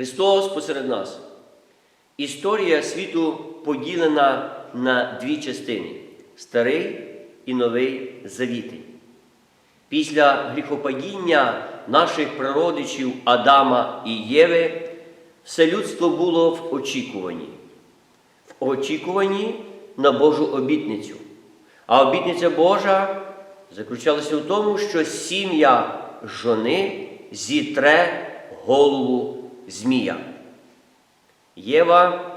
Христос посеред нас. Історія світу поділена на дві частини старий і новий завіти. Після гріхопадіння наших прародичів Адама і Єви все людство було в очікуванні. В очікуванні на Божу обітницю. А обітниця Божа заключалася в тому, що сім'я жони зітре голову Змія. Єва,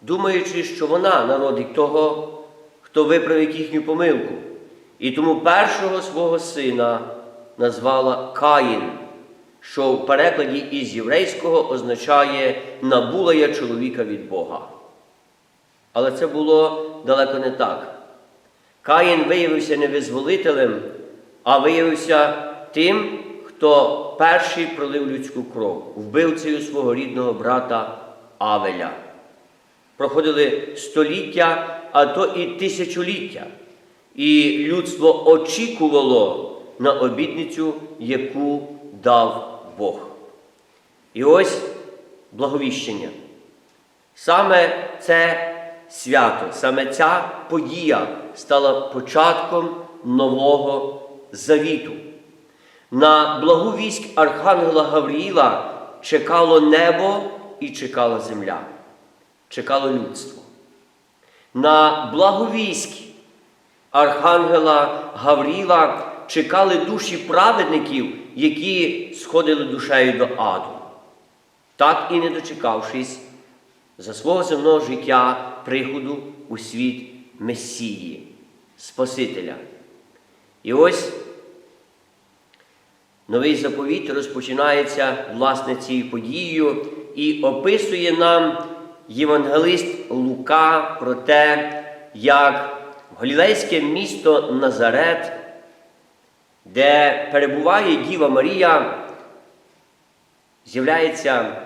думаючи, що вона народить того, хто виправить їхню помилку, і тому першого свого сина назвала Каїн, що в перекладі із єврейського означає набула я чоловіка від Бога. Але це було далеко не так. Каїн виявився не визволителем, а виявився тим, хто перший пролив людську кров, вбивцею свого рідного брата Авеля. Проходили століття, а то і тисячоліття. І людство очікувало на обітницю, яку дав Бог. І ось благовіщення. Саме це свято, саме ця подія стала початком нового завіту. На благу вість Архангела Гавріїла чекало небо і чекала земля, чекало людство. На благовість Архангела Гавріла чекали душі праведників, які сходили душею до аду. Так і не дочекавшись за свого земного життя приходу у світ Месії, Спасителя. І ось новий заповіт розпочинається власне цією подією і описує нам євангелист Лука про те, як Галілейське місто Назарет, де перебуває Діва Марія, з'являється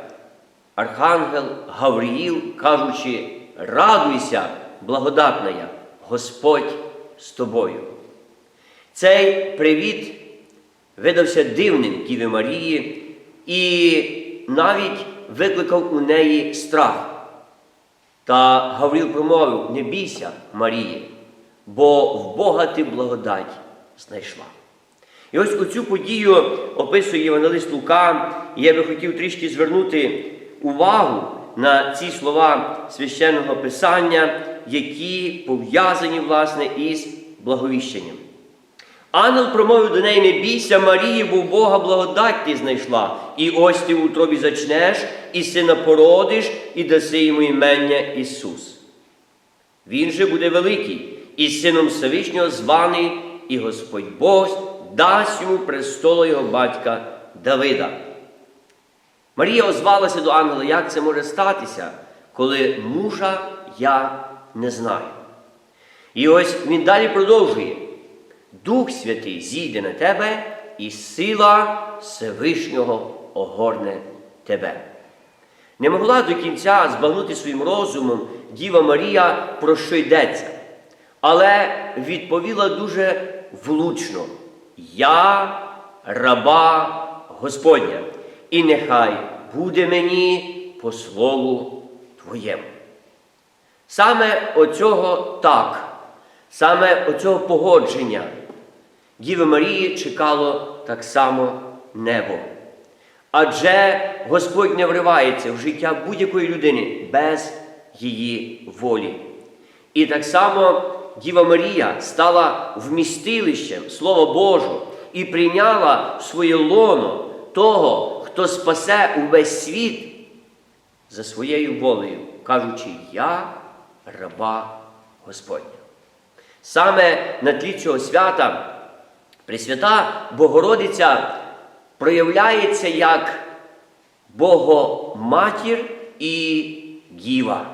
Архангел Гавриїл, кажучи, радуйся, благодатна, Господь з тобою. Цей привіт видався дивним Діві Марії і навіть викликав у неї страх. Та Гавріл промовив: не бійся, Марії, бо в Бога ти благодать знайшла. І ось у цю подію описує Євангелист Лука, і я би хотів трішки звернути увагу на ці слова священного Писання, які пов'язані, власне, із благовіщенням. Ангел промовив до неї, не бійся Марії, бо Бога благодать ти знайшла. І ось ти в утробі зачнеш, і сина породиш, і даси йому імення Ісус. Він же буде великий, і сином Всевишнього званий, і Господь Бог дасть йому престолу його батька Давида. Марія озвалася до ангела, як це може статися, коли мужа я не знаю. І ось він далі продовжує. Дух Святий зійде на тебе, і сила Всевишнього огорне тебе. Не могла до кінця збагнути своїм розумом Діва Марія, про що йдеться, але відповіла дуже влучно: Я раба Господня, і нехай буде мені по слову Твоєму. Саме оцього так, саме оцього погодження Діви Марії чекало так само небо. Адже Господь не вривається в життя будь-якої людини без її волі. І так само Діва Марія стала вмістилищем Слова Божого і прийняла в своє лоно того, хто спасе увесь світ за своєю волею, кажучи, я раба Господня. Саме на тлі цього свята Пресвята Богородиця проявляється як Богоматір і Діва,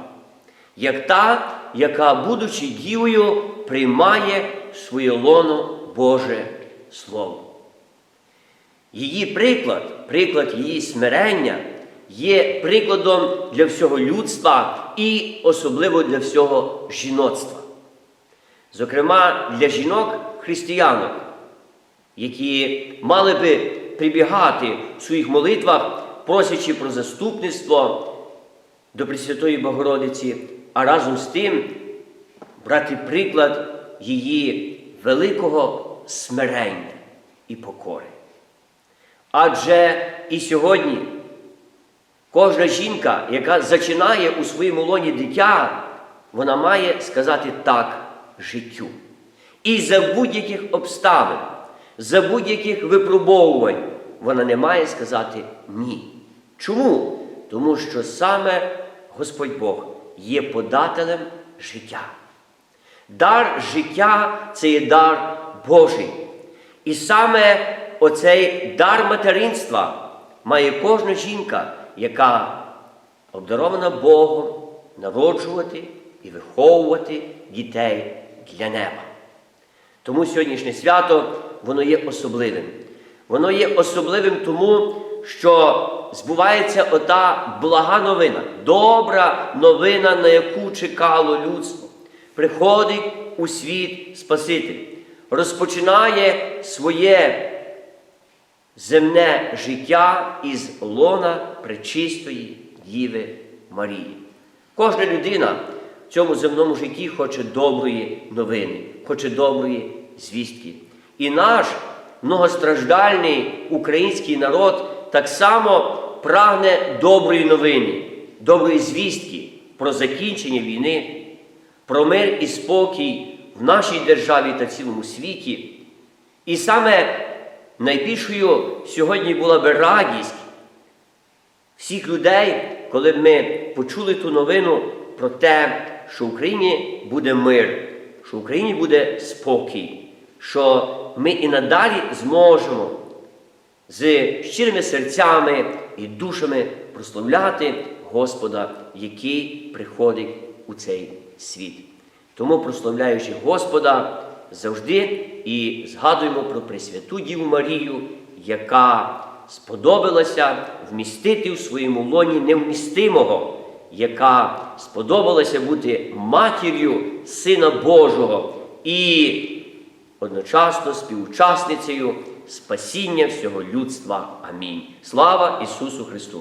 як та, яка, будучи дівою, приймає своє лоно Боже Слово. Її приклад, приклад її смирення є прикладом для всього людства і особливо для всього жіноцтва. Зокрема, для жінок-християнок, які мали би прибігати в своїх молитвах просячи про заступництво до Пресвятої Богородиці, а разом з тим брати приклад її великого смирення і покори. Адже і сьогодні кожна жінка, яка зачинає у своєму лоні дитя, вона має сказати так життю. І за будь-яких обставин, за будь-яких випробовувань вона не має сказати ні. Чому? Тому що саме Господь Бог є подателем життя. Дар життя це є дар Божий. І саме оцей дар материнства має кожна жінка, яка обдарована Богом народжувати і виховувати дітей для неба. Тому сьогоднішнє свято воно є особливим. Воно є особливим тому, що збувається ота блага новина, добра новина, на яку чекало людство. Приходить у світ Спаситель, розпочинає своє земне життя із лона пречистої Діви Марії. Кожна людина в цьому земному житті хоче доброї новини, хоче доброї звістки. І наш многостраждальний український народ так само прагне доброї новини, доброї звістки про закінчення війни, про мир і спокій в нашій державі та цілому світі. І саме найбільшою сьогодні була би радість всіх людей, коли б ми почули ту новину про те, що в Україні буде мир, що в Україні буде спокій, що ми і надалі зможемо з щирими серцями і душами прославляти Господа, який приходить у цей світ. Тому, прославляючи Господа, завжди і згадуємо про Пресвяту Діву Марію, яка сподобалася вмістити в своєму лоні невмістимого, яка сподобалася бути матір'ю Сина Божого і одночасно співучасницею спасіння всього людства. Амінь. Слава Ісусу Христу!